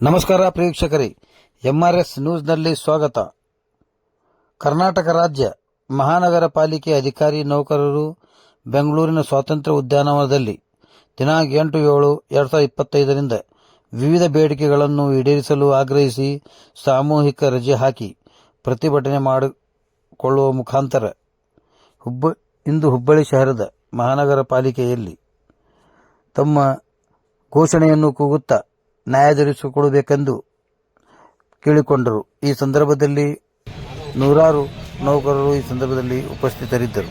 ನಮಸ್ಕಾರ ಪ್ರೇಕ್ಷಕರೇ. ಎಂಆರ್ಎಸ್ ನ್ಯೂಸ್ನಲ್ಲಿ ಸ್ವಾಗತ. ಕರ್ನಾಟಕ ರಾಜ್ಯ ಮಹಾನಗರ ಪಾಲಿಕೆ ಅಧಿಕಾರಿ ನೌಕರರು ಬೆಂಗಳೂರಿನ ಸ್ವಾತಂತ್ರ್ಯ ಉದ್ಯಾನವನದಲ್ಲಿ ದಿನಾಂಕ ಎಂಟು ಏಳು ಎರಡು ಸಾವಿರದ ಇಪ್ಪತ್ತೈದರಿಂದ ವಿವಿಧ ಬೇಡಿಕೆಗಳನ್ನು ಈಡೇರಿಸಲು ಆಗ್ರಹಿಸಿ ಸಾಮೂಹಿಕ ರಜೆ ಹಾಕಿ ಪ್ರತಿಭಟನೆ ಮಾಡಿಕೊಳ್ಳುವ ಮುಖಾಂತರ ಹುಬ್ಬ ಇಂದು ಹುಬ್ಬಳ್ಳಿ ಶಹರದ ಮಹಾನಗರ ಪಾಲಿಕೆಯಲ್ಲಿ ತಮ್ಮ ಘೋಷಣೆಯನ್ನು ಕೂಗುತ್ತಾ ನ್ಯಾಯ ದೊರಕಿಸಿಕೊಡಬೇಕೆಂದು ಕೇಳಿಕೊಂಡರು. ಈ ಸಂದರ್ಭದಲ್ಲಿ ನೂರಾರು ನೌಕರರು ಈ ಸಂದರ್ಭದಲ್ಲಿ ಉಪಸ್ಥಿತರಿದ್ದರು.